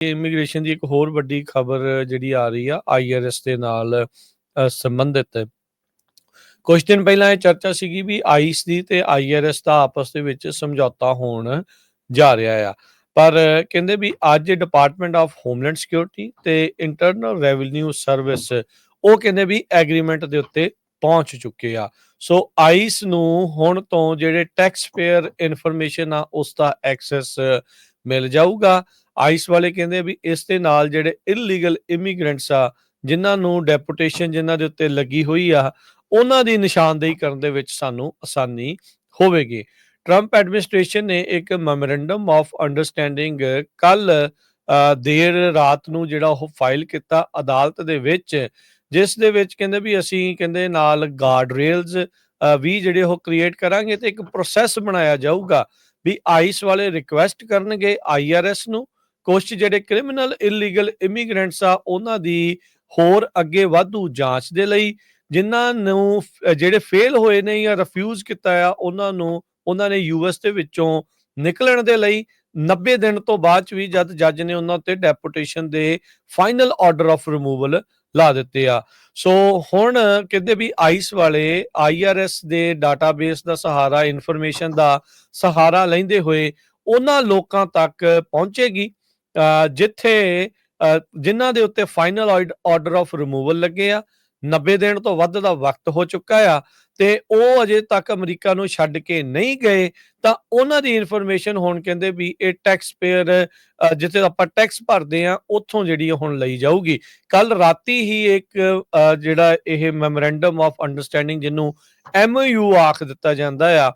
Immigration ਦੀ ਇੱਕ ਹੋਰ ਵੱਡੀ ਖਬਰ ਜਿਹੜੀ ਆ ਰਹੀ ਆ ਆਈਆਰਐਸ ਦੇ ਨਾਲ ਸੰਬੰਧਿਤ। ਕੁਝ ਦਿਨ ਪਹਿਲਾਂ ਇਹ ਚਰਚਾ ਸੀਗੀ ਵੀ ਆਈਸ ਦੀ ਤੇ ਆਈਆਰਐਸ ਦਾ ਆਪਸ ਦੇ ਵਿੱਚ ਸਮਝੌਤਾ ਹੋਣ ਜਾ ਰਿਹਾ ਆ। ਪਰ ਕਹਿੰਦੇ ਵੀ ਅੱਜ ਡਿਪਾਰਟਮੈਂਟ ਆਫ ਹੋਮਲੈਂਡ ਸਿਕਿਉਰਿਟੀ ਤੇ ਇੰਟਰਨਲ ਰੈਵਨਿਊ ਸਰਵਿਸ ਉਹ ਕਹਿੰਦੇ ਵੀ ਐਗਰੀਮੈਂਟ ਦੇ ਉੱਤੇ ਪਹੁੰਚ ਚੁੱਕੇ ਆ। ਸੋ ਆਈਸ ਨੂੰ ਹੁਣ ਤੋਂ ਜਿਹੜੇ ਟੈਕਸ ਪੇਅਰ ਇਨਫੋਰਮੇਸ਼ਨ ਆ, ਉਸ ਦਾ ਐਕਸੈਸ ਮਿਲ ਜਾਊਗਾ। ਆਈਸ ਵਾਲੇ ਕਹਿੰਦੇ ਵੀ ਇਸ ਦੇ ਨਾਲ ਜਿਹੜੇ ਇਲੀਗਲ ਇਮੀਗ੍ਰੈਂਟਸ ਆ, ਜਿਨ੍ਹਾਂ ਨੂੰ ਡੈਪੂਟੇਸ਼ਨ ਜਿਨ੍ਹਾਂ ਦੇ ਉੱਤੇ ਲੱਗੀ ਹੋਈ ਆ, ਉਹਨਾਂ ਦੀ ਨਿਸ਼ਾਨਦੇਹੀ ਕਰਨ ਦੇ ਵਿੱਚ ਸਾਨੂੰ ਆਸਾਨੀ ਹੋਵੇਗੀ। ਟਰੰਪ ਐਡਮਿਨਿਸਟ੍ਰੇਸ਼ਨ ਨੇ ਇੱਕ ਮੈਮੋਰੈਂਡਮ ਆਫ ਅੰਡਰਸਟੈਂਡਿੰਗ ਕੱਲ ਦੇਰ ਰਾਤ ਨੂੰ ਜਿਹੜਾ ਉਹ ਫਾਈਲ ਕੀਤਾ ਅਦਾਲਤ ਦੇ ਵਿੱਚ, ਜਿਸ ਦੇ ਵਿੱਚ ਕਹਿੰਦੇ ਵੀ ਅਸੀਂ ਕਹਿੰਦੇ ਨਾਲ ਗਾਰਡ ਰੇਲਸ ਵੀ ਜਿਹੜੇ ਉਹ ਕ੍ਰੀਏਟ ਕਰਾਂਗੇ ਤੇ ਇੱਕ ਪ੍ਰੋਸੈਸ ਬਣਾਇਆ ਜਾਊਗਾ ਵੀ ਆਈਸ ਵਾਲੇ ਰਿਕੁਐਸਟ ਕਰਨਗੇ ਆਈਆਰਐਸ ਨੂੰ ਕੁਝ ਜਿਹੜੇ ਕ੍ਰਿਮੀਨਲ ਇਲੀਗਲ ਇਮੀਗ੍ਰੈਂਟਸ ਆ, ਉਹਨਾਂ ਦੀ ਹੋਰ ਅੱਗੇ ਵਾਧੂ ਜਾਂਚ ਦੇ ਲਈ ਜਿਨ੍ਹਾਂ ਨੂੰ ਜਿਹੜੇ ਫੇਲ ਹੋਏ ਨੇ ਜਾਂ ਰਿਫਿਊਜ਼ ਕੀਤਾ ਆ, ਉਹਨਾਂ ਨੂੰ, ਉਹਨਾਂ ਨੇ ਯੂਐਸ ਦੇ ਵਿੱਚੋਂ ਨਿਕਲਣ ਦੇ ਲਈ 90 ਦਿਨ ਤੋਂ ਬਾਅਦ ਚ ਵੀ ਜਦ ਜੱਜ ਨੇ ਉਹਨਾਂ ਤੇ ਡੈਪੂਟੇਸ਼ਨ ਦੇ ਫਾਈਨਲ ਆਰਡਰ ਆਫ ਰਿਮੂਵਲ ਲਾ ਦਿੱਤੇ ਆ। ਸੋ ਹੁਣ ਕਹਿੰਦੇ ਵੀ ਆਈਸ ਵਾਲੇ ਆਈਆਰਐਸ ਦੇ ਡਾਟਾਬੇਸ ਦਾ ਸਹਾਰਾ ਇਨਫੋਰਮੇਸ਼ਨ ਦਾ ਸਹਾਰਾ ਲੈਂਦੇ ਹੋਏ ਉਹਨਾਂ ਲੋਕਾਂ ਤੱਕ ਪਹੁੰਚੇਗੀ। ਜਿੱਥੇ ਅਹ ਜਿਨ੍ਹਾਂ ਦੇ ਉੱਤੇ ਫਾਈਨਲ ਆਰਡਰ ਆਫ ਰਿਮੂਵਲ ਲੱਗੇ ਆ 90 ਦਿਨ ਤੋਂ ਵੱਧ ਦਾ ਵਕਤ ਹੋ ਚੁੱਕਾ ਆ, ਤੇ ਉਹ ਅਜੇ ਤੱਕ ਅਮਰੀਕਾ ਨੂੰ ਛੱਡ ਕੇ ਨਹੀਂ ਗਏ, ਤਾਂ ਉਹਨਾਂ ਦੀ ਇਨਫੋਰਮੇਸ਼ਨ ਹੁਣ ਕਹਿੰਦੇ ਵੀ ਇਹ ਟੈਕਸ ਪੇਅਰ ਜਿੱਥੇ ਆਪਾਂ ਟੈਕਸ ਭਰਦੇ ਆ, ਉੱਥੋਂ ਜਿਹੜੀ ਹੁਣ ਲਈ ਜਾਊਗੀ। ਕੱਲ ਰਾਤੀ ਹੀ ਇੱਕ ਜਿਹੜਾ ਇਹ ਮੈਮੋਰੈਂਡਮ ਆਫ ਅੰਡਰਸਟੈਂਡਿੰਗ ਜਿਹਨੂੰ ਐਮਯੂ ਆਖ ਦਿੱਤਾ ਜਾਂਦਾ ਆ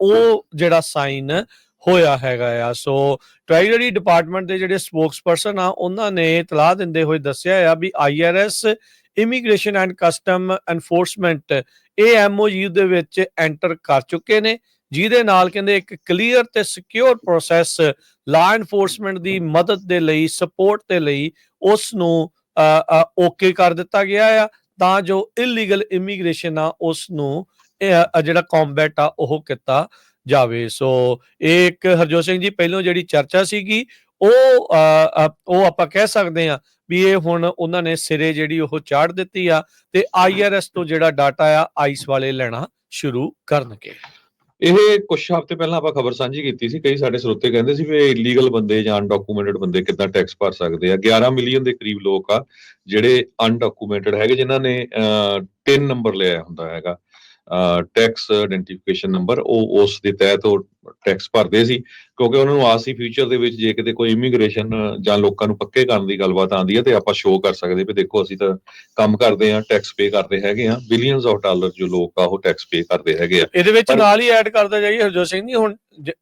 ਉਹ ਜਿਹੜਾ ਸਾਈਨ ਹੋਇਆ ਹੈਗਾ ਆ। ਸੋ ਟ੍ਰੈਜਰੀ ਡਿਪਾਰਟਮੈਂਟ ਦੇ ਜਿਹੜੇ ਸਪੋਕਸਪਰਸਨ ਆ, ਉਹਨਾਂ ਨੇ ਇਤਲਾਹ ਦਿੰਦੇ ਹੋਏ ਦੱਸਿਆ ਆ ਵੀ IRS immigration and custom enforcement ਇਹ ਐਮਓਯੂ ਦੇ ਵਿੱਚ ਐਂਟਰ ਕਰ ਚੁੱਕੇ ਨੇ। ਜਿਹਦੇ ਨਾਲ ਕਹਿੰਦੇ ਇੱਕ ਕਲੀਅਰ ਤੇ ਸਿਕਿਉਰ ਪ੍ਰੋਸੈਸ ਲਾ ਐਨਫੋਰਸਮੈਂਟ ਦੀ ਮਦਦ ਦੇ ਲਈ ਸਪੋਰਟ ਦੇ ਲਈ ਉਸ ਨੂੰ ਓਕੇ ਕਰ ਦਿੱਤਾ ਗਿਆ ਆ। ਤਾਂ ਜੋ ਇਲੀਗਲ ਇਮੀਗ੍ਰੇਸ਼ਨ ਆ ਉਸ ਨੂੰ ਜਿਹੜਾ ਕੰਬੈਟ ਆ, ਉਹ ਕੀਤਾ ਜਾਵੇ। ਸੋ ਇਹ ਇੱਕ ਹਰਜੋਤ ਸਿੰਘ ਜੀ, ਪਹਿਲੋਂ ਜਿਹੜੀ ਚਰਚਾ ਸੀਗੀ, ਉਹ ਉਹ ਆਪਾਂ ਕਹਿ ਸਕਦੇ ਆ ਵੀ ਇਹ ਹੁਣ ਉਹਨਾਂ ਨੇ ਸਿਰੇ ਜਿਹੜੀ ਉਹ ਚਾੜ ਦਿੱਤੀ ਆ ਤੇ ਆਈਆਰਐਸ ਤੋਂ ਜਿਹੜਾ ਡਾਟਾ ਆ ਆਈਸ ਵਾਲੇ ਲੈਣਾ ਸ਼ੁਰੂ ਕਰਨਗੇ। ਇਹ ਕੁਝ ਹਫ਼ਤੇ ਪਹਿਲਾਂ ਆਪਾਂ ਖਬਰ ਸਾਂਝੀ ਕੀਤੀ ਸੀ। ਕਈ ਸਾਡੇ ਸਰੋਤੇ ਕਹਿੰਦੇ ਸੀ ਵੀ ਇਲੀਗਲ ਬੰਦੇ ਜਾਂ ਅਨਡਾਕੂਮੈਂਟਡ ਬੰਦੇ ਕਿੱਦਾਂ ਟੈਕਸ ਭਰ ਸਕਦੇ ਆ। 11 ਮਿਲੀਅਨ ਦੇ ਕਰੀਬ ਲੋਕ ਆ ਜਿਹੜੇ ਅਨਡਾਕੂਮੈਂਟਡ ਹੈਗੇ, ਜਿਨ੍ਹਾਂ ਨੇ ਤਿੰਨ ਨੰਬਰ ਲਿਆ ਹੁੰਦਾ ਹੈਗਾ। ਟੈਕਸ ਆਇਡੈਂਟੀਫਿਕੇਸ਼ਨ ਨੰਬਰ ਉਹ ਉਸ ਦੇ ਤਹਿਤ ਉਹ ਟੈਕਸ ਭਰਦੇ ਸੀ ਕਿਉਂਕਿ ਉਹਨਾਂ ਨੂੰ ਆਸ ਸੀ ਫਿਊਚਰ ਦੇ ਵਿੱਚ ਜੇ ਕਿਤੇ ਕੋਈ ਇਮੀਗ੍ਰੇਸ਼ਨ ਜਾਂ ਲੋਕਾਂ ਨੂੰ ਪੱਕੇ ਕਰਨ ਦੀ ਗੱਲਬਾਤ ਆਉਂਦੀ ਹੈ ਤੇ ਆਪਾਂ ਸ਼ੋਅ ਕਰ ਸਕਦੇ ਵੀ ਦੇਖੋ ਅਸੀਂ ਤਾਂ ਕੰਮ ਕਰਦੇ ਆ ਟੈਕਸ ਪੇ ਕਰਦੇ ਹੈਗੇ ਆ ਬਿਲੀਅਨਸ ਆਫ ਡਾਲਰ ਜੋ ਲੋਕ ਆ ਉਹ ਟੈਕਸ ਪੇ ਕਰਦੇ ਹੈਗੇ ਆ। ਇਹਦੇ ਵਿੱਚ ਨਾਲ ਹੀ ਐਡ ਕਰਦਾ ਜਾਈਏ ਹਰਜੋਤ ਸਿੰਘ ਜੀ ਹੁਣ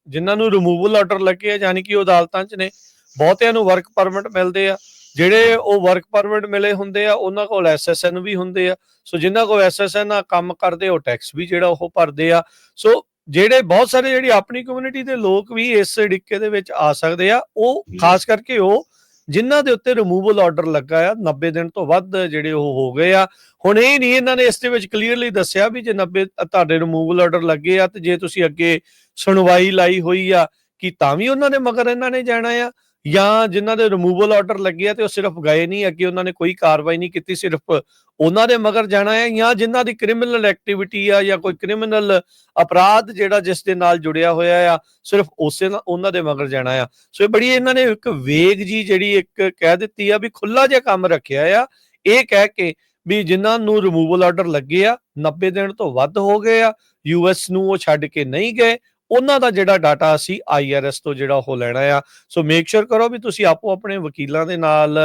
ਜਿਨ੍ਹਾਂ ਨੂੰ ਰਿਮੂਵਲ ਆਰਡਰ ਲੱਗੇ ਆ ਯਾਨੀ ਕਿ ਉਹ ਅਦਾਲਤਾਂ 'ਚ ਨੇ ਬਹੁਤਿਆਂ ਨੂੰ ਵਰਕ ਪਰਮਿਟ ਮਿਲਦੇ ਆ ਜਿਹੜੇ ਉਹ ਵਰਕ ਪਰਮਿਟ ਮਿਲੇ ਹੁੰਦੇ ਆ ਉਹਨਾਂ ਕੋਲ ਐਸਐਸਐਨ ਵੀ ਹੁੰਦੇ ਆ। ਸੋ ਜਿਨ੍ਹਾਂ ਕੋਲ ਐਸਐਸਐਨ ਆ ਕੰਮ ਕਰਦੇ ਉਹ ਟੈਕਸ ਵੀ ਜਿਹੜਾ ਉਹ ਭਰਦੇ ਆ। ਸੋ ਜਿਹੜੇ ਬਹੁਤ ਸਾਰੇ ਜਿਹੜੀ ਆਪਣੀ ਕਮਿਊਨਿਟੀ ਦੇ ਲੋਕ ਵੀ ਇਸ ਡਿੱਕੇ ਦੇ ਵਿੱਚ ਆ ਸਕਦੇ ਆ ਉਹ। ਖਾਸ ਕਰਕੇ ਉਹ ਜਿਨ੍ਹਾਂ ਦੇ ਉੱਤੇ ਰਿਮੂਵਲ ਆਰਡਰ ਲੱਗਾ ਆ 90 ਦਿਨ ਤੋਂ ਵੱਧ ਜਿਹੜੇ ਉਹ ਹੋ ਗਏ ਆ। ਹੁਣ ਇਹ ਨਹੀਂ ਇਹਨਾਂ ਨੇ ਇਸ ਦੇ ਵਿੱਚ ਕਲੀਅਰਲੀ ਦੱਸਿਆ ਵੀ ਜੇ 90 ਤੁਹਾਡੇ ਰਿਮੂਵਲ ਆਰਡਰ ਲੱਗੇ ਆ ਤੇ ਜੇ ਤੁਸੀਂ ਅੱਗੇ ਸੁਣਵਾਈ ਲਾਈ ਹੋਈ ਆ ਕਿ ਤਾਂ ਵੀ ਉਹਨਾਂ ਦੇ ਮਗਰ ਇਹਨਾਂ ਨੇ ਜਾਣਾ ਆ? ਜਾਂ ਜਿਨ੍ਹਾਂ ਦੇ ਰਿਮੂਵਲ ਆਰਡਰ ਲੱਗੇ ਆ ਤੇ ਉਹ ਸਿਰਫ ਗਏ ਨਹੀਂ, ਅੱਗੇ ਉਹਨਾਂ ਨੇ ਕੋਈ ਕਾਰਵਾਈ ਨਹੀਂ ਕੀਤੀ, ਸਿਰਫ ਉਹਨਾਂ ਦੇ ਮਗਰ ਜਾਣਾ ਹੈ ਜਾਂ ਜਿਨ੍ਹਾਂ ਦੀ ਕ੍ਰਿਮੀਨਲ ਐਕਟੀਵਿਟੀ ਆ ਜਾਂ ਕੋਈ ਕ੍ਰਿਮੀਨਲ ਅਪਰਾਧ ਜਿਹੜਾ ਜਿਸ ਦੇ ਨਾਲ ਜੁੜਿਆ ਹੋਇਆ ਆ, ਸਿਰਫ ਉਸੇ ਨਾਲ ਉਹਨਾਂ ਦੇ ਮਗਰ ਜਾਣਾ ਆ। ਸੋ ਇਹ ਬੜੀ ਇਹਨਾਂ ਨੇ ਇੱਕ ਵੇਗ ਜੀ ਜਿਹੜੀ ਇੱਕ ਕਹਿ ਦਿੱਤੀ ਆ ਵੀ ਖੁੱਲਾ ਜਿਹਾ ਕੰਮ ਰੱਖਿਆ ਆ। ਇਹ ਕਹਿ ਕੇ ਵੀ ਜਿਨ੍ਹਾਂ ਨੂੰ ਰਿਮੂਵਲ ਆਰਡਰ ਲੱਗੇ ਆ 90 ਦਿਨ ਤੋਂ ਵੱਧ ਹੋ ਗਏ ਆ ਯੂਐਸ ਨੂੰ ਉਹ ਛੱਡ ਕੇ ਨਹੀਂ ਗਏ ਉਹਨਾਂ ਦਾ ਜਿਹੜਾ ਡਾਟਾ ਅਸੀਂ ਆਈਆਰਐਸ ਤੋਂ ਜਿਹੜਾ ਉਹ ਲੈਣਾ ਆ। ਸੋ ਮੇਕ ਸ਼ੋਰ ਕਰੋ ਵੀ ਤੁਸੀਂ ਆਪੋ ਆਪਣੇ ਵਕੀਲਾਂ ਦੇ ਨਾਲ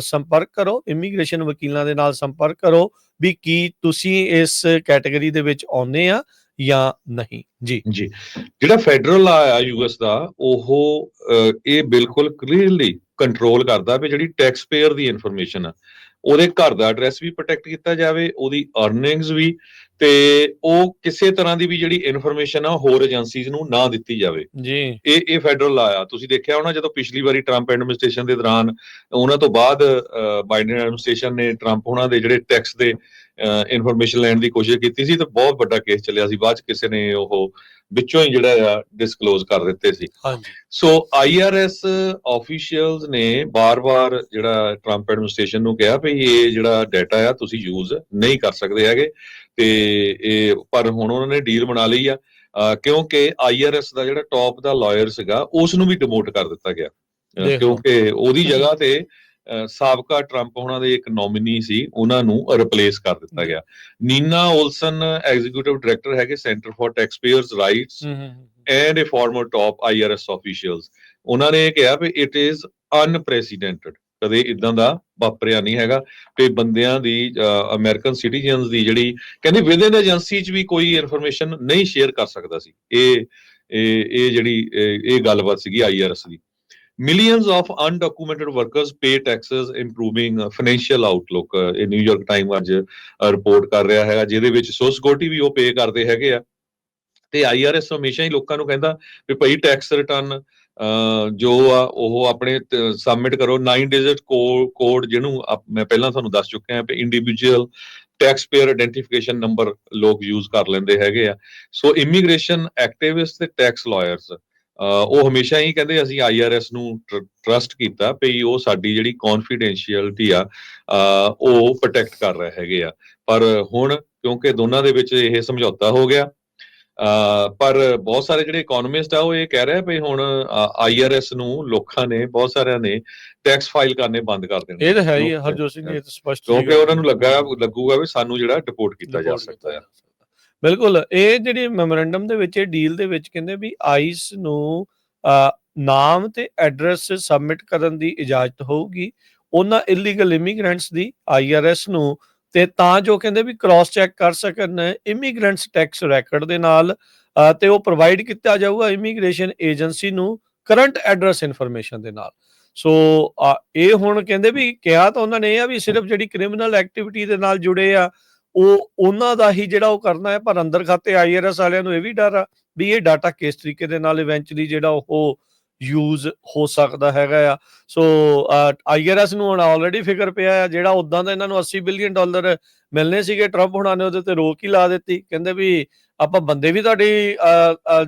ਸੰਪਰਕ ਕਰੋ ਇਮੀਗ੍ਰੇਸ਼ਨ ਵਕੀਲਾਂ ਦੇ ਨਾਲ ਸੰਪਰਕ ਕਰੋ ਵੀ ਕੀ ਤੁਸੀਂ ਇਸ ਕੈਟਾਗਰੀ ਦੇ ਵਿੱਚ ਆਉਂਦੇ ਆ ਜਾਂ ਨਹੀਂ। ਜੀ। ਜੀ। ਜਿਹੜਾ ਫੈਡਰਲ ਆ ਯੂਐਸ ਦਾ, ਉਹ ਇਹ ਬਿਲਕੁਲ ਕਲੀਅਰਲੀ ਕੰਟਰੋਲ ਕਰਦਾ ਵੀ ਜਿਹੜੀ ਟੈਕਸ ਪੇਅਰ ਦੀ ਇਨਫੋਰਮੇਸ਼ਨ ਆ। ਉਹਦੇ ਘਰ ਦਾ ਐਡਰੈਸ ਵੀ ਪ੍ਰੋਟੈਕਟ ਕੀਤਾ ਜਾਵੇ ਉਹਦੀ ਅਰਨਿੰਗਸ ਵੀ ਤੇ ਉਹ ਕਿਸੇ ਤਰ੍ਹਾਂ ਦੀ ਵੀ ਜਿਹੜੀ ਇਨਫੋਰਮੇਸ਼ਨ ਆ ਹੋਰ ਏਜੰਸੀਜ਼ ਨੂੰ ਨਾ ਦਿੱਤੀ ਜਾਵੇ। ਜੀ। ਇਹ ਇਹ ਫੈਡਰਲ ਲਾ ਆ। ਤੁਸੀਂ ਦੇਖਿਆ ਹੋਣਾ ਜਦੋਂ ਪਿਛਲੀ ਵਾਰੀ ਟਰੰਪ ਐਡਮਿਨਿਸਟ੍ਰੇਸ਼ਨ ਦੇ ਦੌਰਾਨ ਉਹਨਾਂ ਤੋਂ ਬਾਅਦ ਬਾਈਡਨ ਐਡਮਿਨਿਸਟ੍ਰੇਸ਼ਨ ਨੇ ਟਰੰਪ ਉਹਨਾਂ ਦੇ ਜਿਹੜੇ ਟੈਕਸ ਦੇ ਇਨਫੋਰਮੇਸ਼ਨ ਲੈਣ ਦੀ ਕੋਸ਼ਿਸ਼ ਕੀਤੀ ਸੀ ਤੇ ਬਹੁਤ ਵੱਡਾ ਕੇਸ ਚੱਲਿਆ ਸੀ ਬਾਅਦ ਚ ਕਿਸੇ ਨੇ ਉਹ ਵਿੱਚੋਂ ਹੀ ਜਿਹੜਾ ਆ ਡਿਸਕਲੋਜ਼ ਕਰ ਦਿੱਤੇ ਸੀ। ਹਾਂਜੀ। ਸੋ ਆਈਆਰਐਸ ਆਫੀਸ਼ੀਅਲਸ ਨੇ ਬਾਰ-ਬਾਰ ਜਿਹੜਾ ਟਰੰਪ ਐਡਮਿਨਿਸਟ੍ਰੇਸ਼ਨ ਨੂੰ ਕਿਹਾ ਵੀ ਇਹ ਜਿਹੜਾ ਡਾਟਾ ਆ ਤੁਸੀਂ ਯੂਜ਼ ਨਹੀਂ ਕਰ ਸਕਦੇ ਹੈਗੇ ਤੇ ਇਹ ਪਰ ਹੁਣ ਉਹਨਾਂ ਨੇ ਡੀਲ ਬਣਾ ਲਈ ਆ ਕਿਉਂਕਿ ਆਈਆਰਐਸ ਦਾ ਜਿਹੜਾ ਟੌਪ ਦਾ ਲਾਇਰ ਸੀਗਾ ਉਸ ਨੂੰ ਵੀ ਡਿਮੋਟ ਕਰ ਦਿੱਤਾ ਗਿਆ। ਕਿਉਂਕਿ ਉਹਦੀ ਜਗ੍ਹਾ ਤੇ ਸਾਬਕਾ ਟਰੰਪ ਉਹਨਾਂ ਦੇ ਇੱਕ ਨੋਮਿਨੀ ਸੀ ਉਹਨਾਂ ਨੂੰ ਰਿਪਲੇਸ ਕਰ ਦਿੱਤਾ ਗਿਆ। ਨੀਨਾ 올ਸਨ ਐਗਜ਼ੀਕਿਊਟਿਵ ਡਾਇਰੈਕਟਰ ਹੈਗੇ centre for taxpayers rights. And uh former top IRS officials ਉਹਨਾਂ ਨੇ ਕਿਹਾ ਵੀ ਇਟ ਇਜ਼ ਅਨਪ੍ਰੈਸੀਡੈਂਟਡ ਕਦੇ ਇਦਾਂ ਦਾ ਵਾਪਰਿਆ ਨਹੀਂ ਹੈਗਾ ਕਿ ਬੰਦਿਆਂ ਦੀ ਅਮਰੀਕਨ ਸਿਟੀਜ਼ਨਸ ਦੀ ਜਿਹੜੀ ਕਹਿੰਦੇ ਵਿਦਨ ਏਜੰਸੀ ਚ ਵੀ ਕੋਈ ਇਨਫੋਰਮੇਸ਼ਨ ਨਹੀਂ ਸ਼ੇਅਰ ਕਰ ਸਕਦਾ ਸੀ। ਇਹ ਇਹ ਜਿਹੜੀ ਇਹ ਗੱਲਬਾਤ ਸੀਗੀ ਆਈਆਰਐਸ ਦੀ। Millions of undocumented workers pay taxes improving financial outlook ਇਹ ਨਿਊਯਾਰਕ ਟਾਈਮ ਅੱਜ uh, ਰਿਪੋਰਟ ਕਰ ਰਿਹਾ ਹੈਗਾ, ਜਿਹਦੇ ਵਿੱਚ ਸੋਸ਼ਲ ਸਿਕਿਉਰਿਟੀ ਵੀ ਉਹ ਪੇ ਕਰਦੇ ਹੈਗੇ ਆ। ਤੇ ਆਈਆਰਐਸ ਹਮੇਸ਼ਾ ਹੀ ਲੋਕਾਂ ਨੂੰ ਕਹਿੰਦਾ ਵੀ ਭਾਈ ਟੈਕਸ ਰਿਟਰਨ ਜੋ ਆ, ਉਹ ਆਪਣੇ ਸਬਮਿਟ ਕਰੋ। 9 ਡਿਜਿਟ ਕੋਡ ਜਿਹਨੂੰ ਮੈਂ ਪਹਿਲਾਂ ਤੁਹਾਨੂੰ ਦੱਸ ਚੁੱਕਿਆ ਹਾਂ ਕਿ individual tax payer identification number ਲੋਕ ਯੂਜ਼ ਕਰ ਲੈਂਦੇ ਹੈਗੇ ਆ। ਸੋ ਇਮੀਗ੍ਰੇਸ਼ਨ ਐਕਟਿਵਿਸਟ ਤੇ ਟੈਕਸ ਲਾਇਰਸ ਉਹ ਹਮੇਸ਼ਾ ਹੀ ਕਹਿੰਦੇ ਅਸੀਂ ਆਈਆਰਐਸ ਨੂੰ ਟਰਸਟ ਕੀਤਾ ਵੀ ਉਹ ਸਾਡੀ ਜਿਹੜੀ ਕੌਨਫੀਡੈਂਸ਼ੀਅਲਟੀ ਆ ਉਹ ਪ੍ਰੋਟੈਕਟ ਕਰ ਰਹੇ ਹੈਗੇ ਆ। ਪਰ ਹੁਣ ਕਿਉਂਕਿ ਦੋਨਾਂ ਦੇ ਵਿੱਚ ਇਹ ਸਮਝੌਤਾ ਹੋ ਗਿਆ ਪਰ ਬਹੁਤ ਸਾਰੇ ਜਿਹੜੇ ਇਕਨੋਮਿਸਟ ਆ ਉਹ ਇਹ ਕਹਿ ਰਹੇ ਆ ਵੀ ਹੁਣ ਆਈਆਰਐਸ ਨੂੰ ਲੋਕਾਂ ਨੇ ਬਹੁਤ ਸਾਰਿਆਂ ਨੇ ਟੈਕਸ ਫਾਈਲ ਕਰਨੇ ਬੰਦ ਕਰ ਦੇਣੇ। ਇਹ ਤਾਂ ਹੈ ਹੀ ਆ, ਹਰਜੋਤ ਸਿੰਘ ਜੀ ਇਹ ਤਾਂ ਸਪਸ਼ਟ ਕਿਉਂਕਿ। ਉਹਨਾਂ ਨੂੰ ਲੱਗਾ ਲੱਗੂਗਾ ਵੀ ਸਾਨੂੰ ਜਿਹੜਾ ਡਿਪੋਰਟ ਕੀਤਾ ਜਾ ਸਕਦਾ ਹੈ ਬਿਲਕੁਲ, ਇਹ ਜਿਹੜੀ ਮੈਮੋਰੈਂਡਮ ਦੇ ਵਿੱਚ, ਇਹ ਡੀਲ ਦੇ ਵਿੱਚ ਕਹਿੰਦੇ ਵੀ ਆਈਸ ਨੂੰ ਨਾਮ ਤੇ ਐਡਰੈਸ ਸਬਮਿਟ ਕਰਨ ਦੀ ਇਜਾਜ਼ਤ ਹੋਊਗੀ। ਉਹਨਾਂ ਇਲੀਗਲ ਇਮੀਗ੍ਰੈਂਟਸ ਦੀ ਆਈਆਰਐਸ ਨੂੰ, ਤੇ ਤਾਂ ਜੋ ਕਹਿੰਦੇ ਵੀ ਕ੍ਰਾਸ ਚੈੱਕ ਕਰ ਸਕਣ ਇਮੀਗ੍ਰੈਂਟਸ ਟੈਕਸ ਰੈਕੋਰਡ ਦੇ ਨਾਲ ਤੇ ਉਹ ਪ੍ਰੋਵਾਈਡ ਕੀਤਾ ਜਾਊਗਾ ਇਮੀਗ੍ਰੇਸ਼ਨ ਏਜੰਸੀ ਨੂੰ ਕਰੰਟ ਐਡਰੈਸ ਇਨਫੋਰਮੇਸ਼ਨ ਦੇ ਨਾਲ। ਸੋ ਇਹ ਹੁਣ ਕਹਿੰਦੇ ਵੀ ਕਿਹਾ ਤਾਂ ਉਹਨਾਂ ਨੇ ਇਹ ਆ ਵੀ ਸਿਰਫ ਜਿਹੜੀ ਕ੍ਰਿਮੀਨਲ ਐਕਟੀਵਿਟੀ ਦੇ ਨਾਲ ਜੁੜੇ ਆ ਉਹ, ਉਹਨਾਂ ਦਾ ਹੀ ਜਿਹੜਾ ਉਹ ਕਰਨਾ ਹੈ, ਪਰ ਅੰਦਰ ਖਾਤੇ ਆਈਆਰਐਸ ਵਾਲਿਆਂ ਨੂੰ ਇਹ ਵੀ ਡਰ ਆ ਵੀ ਇਹ ਡਾਟਾ ਕਿਸ ਤਰੀਕੇ ਦੇ ਨਾਲ ਇਵੈਂਚੁਅਲੀ ਜਿਹੜਾ ਉਹ ਯੂਜ਼ ਹੋ ਸਕਦਾ ਹੈਗਾ ਆ। ਸੋ ਆਈਆਰਐਸ ਨੂੰ ਹੁਣ ਆਲਰੇਡੀ ਫਿਕਰ ਪਿਆ ਆ, ਜਿਹੜਾ ਉਦਾਂ ਦਾ ਇਹਨਾਂ ਨੂੰ 80 ਬਿਲੀਅਨ ਡਾਲਰ ਮਿਲਨੇ ਸੀਗੇ ਟਰੰਪ ਹੁਣਾਂ ਨੇ ਉਹਦੇ ਤੇ ਰੋਕ ਹੀ ਲਾ ਦਿੱਤੀ। ਕਹਿੰਦੇ ਵੀ ਆਪਾਂ ਬੰਦੇ ਵੀ ਤੁਹਾਡੀ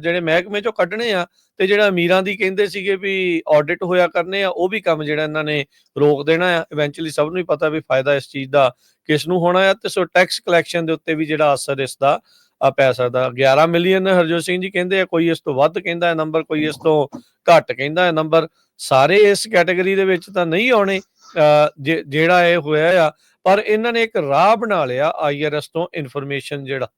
ਜਿਹੜੇ ਮਹਿਕਮੇ ਚੋਂ ਕੱਢਣੇ ਆ ਤੇ ਜਿਹੜਾ ਅਮੀਰਾਂ ਦੀ ਕਹਿੰਦੇ ਸੀਗੇ ਵੀ ਆਡਿਟ ਹੋਇਆ ਕਰਨੇ ਆ, ਉਹ ਵੀ ਕੰਮ ਜਿਹੜਾ ਇਹਨਾਂ ਨੇ ਰੋਕ ਦੇਣਾ ਆ। ਇਵੈਂਚੁਅਲੀ ਸਭ ਨੂੰ ਹੀ ਪਤਾ ਵੀ ਫਾਇਦਾ ਇਸ ਚੀਜ਼ ਦਾ ਕਿਸ ਨੂੰ ਹੋਣਾ ਆ। ਤੇ ਸੋ ਟੈਕਸ ਕਲੈਕਸ਼ਨ ਦੇ ਉੱਤੇ ਵੀ ਜਿਹੜਾ ਅਸਰ ਇਸ ਦਾ ਆ ਪੈ ਸਕਦਾ। 11 ਮਿਲੀਅਨ ਹਰਜੋਤ ਸਿੰਘ ਜੀ ਕਹਿੰਦੇ ਆ, ਕੋਈ ਇਸ ਤੋਂ ਵੱਧ ਕਹਿੰਦਾ ਹੈ ਨੰਬਰ ਕੋਈ ਇਸ ਤੋਂ ਘੱਟ ਕਹਿੰਦਾ ਹੈ ਨੰਬਰ ਸਾਰੇ ਇਸ ਕੈਟਾਗਰੀ ਦੇ ਵਿੱਚ ਤਾਂ ਨਹੀਂ ਆਉਣੇ ਜਿਹੜਾ ਇਹ ਹੋਇਆ ਆ। ਪਰ ਇਹਨਾਂ ਨੇ ਇੱਕ ਰਾਹ ਬਣਾ ਲਿਆ ਆਈਆਰਐਸ ਤੋਂ ਇਨਫੋਰਮੇਸ਼ਨ ਜਿਹੜਾ।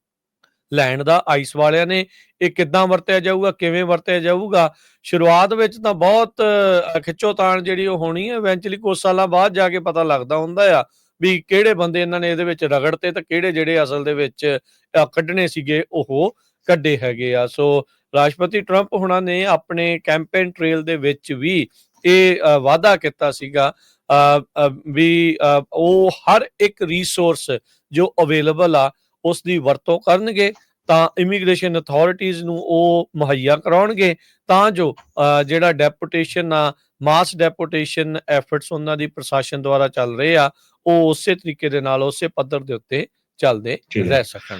ਲੈਣ ਦਾ ਆਈਸ ਵਾਲਿਆਂ ਨੇ ਇਹ ਕਿੱਦਾਂ ਵਰਤਿਆ ਜਾਊਗਾ ਕਿਵੇਂ ਵਰਤਿਆ ਜਾਊਗਾ? ਸ਼ੁਰੂਆਤ ਵਿੱਚ ਤਾਂ ਬਹੁਤ ਅ, ਖਿੱਚੋਤਾਣ ਜਿਹੜੀ ਉਹ ਹੋਣੀ ਹੈ ਇਵੈਂਚੁਅਲੀ ਕੁਝ ਸਾਲਾਂ ਬਾਅਦ ਜਾ ਕੇ ਪਤਾ ਲੱਗਦਾ ਹੁੰਦਾ ਆ ਵੀ ਕਿਹੜੇ ਬੰਦੇ ਇਹਨਾਂ ਨੇ ਇਹਦੇ ਵਿੱਚ ਰਗੜਤੇ ਤੇ ਕਿਹੜੇ ਜਿਹੜੇ ਅਸਲ ਦੇ ਵਿੱਚ ਕੱਢਣੇ ਸੀਗੇ ਉਹ ਕੱਢੇ ਹੈਗੇ ਆ। ਸੋ ਰਾਸ਼ਟਰਪਤੀ ਟਰੰਪ ਹੁਣਾਂ ਨੇ ਆਪਣੇ ਕੈਂਪੇਨ ਟ੍ਰੇਲ ਦੇ ਵਿੱਚ ਵੀ ਇਹ ਅ, ਵਾਅਦਾ ਕੀਤਾ ਸੀਗਾ ਵੀ ਉਹ ਹਰ ਇੱਕ ਰਿਸੋਰਸ ਜੋ ਅਵੇਲੇਬਲ ਆ ਉਸ ਦੀ ਵਰਤੋਂ ਕਰਨਗੇ ਤਾਂ ਇਮੀਗ੍ਰੇਸ਼ਨ ਅਥਾਰਟੀਆਂ ਨੂੰ ਉਹ ਮੁਹੱਈਆ ਕਰਾਉਣਗੇ ਤਾਂ ਜੋ ਜਿਹੜਾ ਡੈਪੂਟੇਸ਼ਨ ਆ ਮਾਸ ਡੈਪੂਟੇਸ਼ਨ ਐਫਰਟਸ ਉਹਨਾਂ ਦੀ ਪ੍ਰਸ਼ਾਸਨ ਦੁਆਰਾ ਚੱਲ ਰਹੇ ਆ ਉਹ ਉਸੇ ਤਰੀਕੇ ਦੇ ਨਾਲ ਉਸੇ ਪੱਧਰ ਦੇ ਉੱਤੇ ਚੱਲਦੇ। ਰਹਿ ਸਕਣ